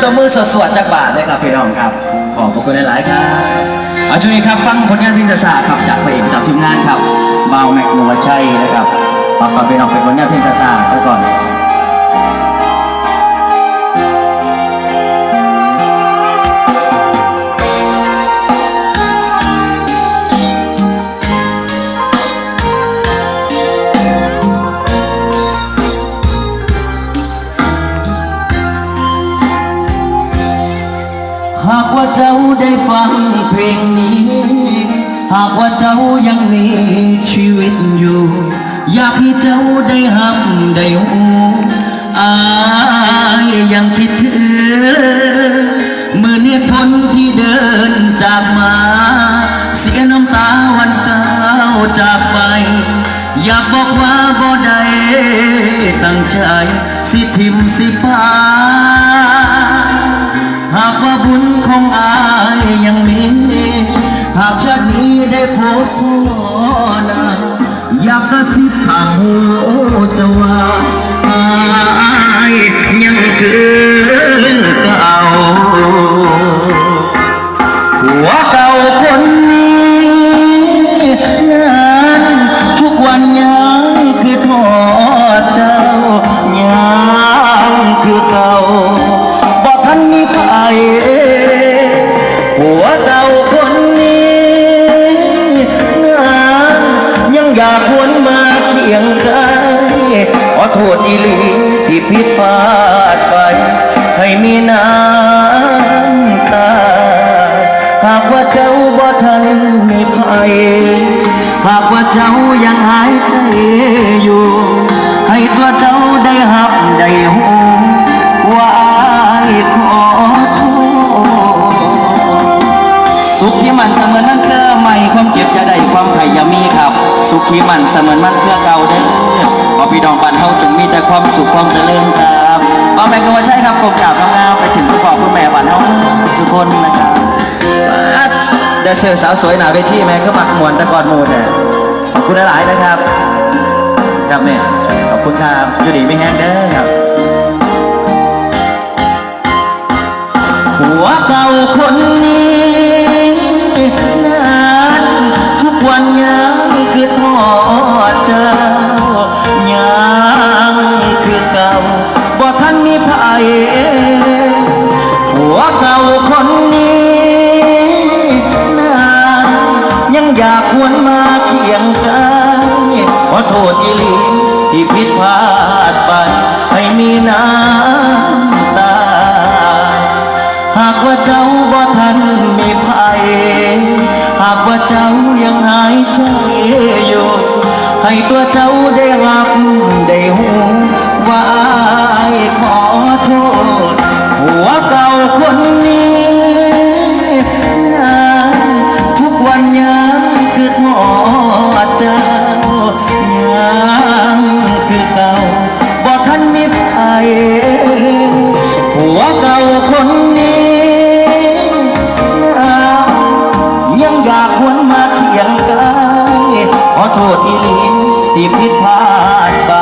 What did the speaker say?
ตัวมือสวดๆจากบาทเลยครับพี่น้องครับ ขอบพระคุณหลายๆครับเอาช่วงนี้ครับฟังผลงานเพลงศาสตร์ครับจากพระเอกจากทีมงานครับเบาแม็กนัวชัยนะครับฝากความเป็นออกเป็นผลงานเพลงศาสตร์ซะก่อน หากว่าเจ้าได้ฟังเพลงนี้ หากว่าเจ้ายังมีชีวิตอยู่ อยากให้เจ้าได้หับได้หูอายยังคิดถึงมือเนี่ยคนที่เดินจากมา เสียน้ำตาวันเก้าจากไป อยากบอกว่าบ่ได้ตั้งใจ สิทิมสิพา พบพ่อนาอยากกระซิบข้างหู โทษอีหลีที่ผิดพลาดไป ให้มีน้ำตา หากว่าเจ้าบ่ทันมีภัยหากว่าเจ้ายังหายใจอยู่ ให้ตัวเจ้าได้หับได้หูว่าอายขอโทษสุขที่มันเสมือนมันเคือใหม่ความเจ็บอย่าได้ความไข่อย่ามีครับ สุขที่มันเสมือนมันเคือเก่าเด้อ พี่น้องบ้านเฮาจงมีแต่ความสุขความเจริญครับมาแม่กนัวใช่ครับกบกราบงามๆไปถึงคุณพ่อคุณแม่บ้านเฮาทุกคนนะครับมาเดยวเสือสาวสวยหนาเวทีแม่ก็มักมวนตะกอนหมูแต่ขอบคุณหลายๆนะครับ ครับแม่ขอบคุณครับอยู่ดีไม่แห้งเด้อครับ อยากหวนมาเคียงกายขอโทษอีลีที่ผิดพลาดไปให้มีน้ำตา หากว่าเจ้าบ่ทันมีภัยหากว่าเจ้ายังหายใจอยู่ให้ตัวเจ้าได้รับได้หูว่าอายขอ โทษอีหลีที่ผิดพลาดไป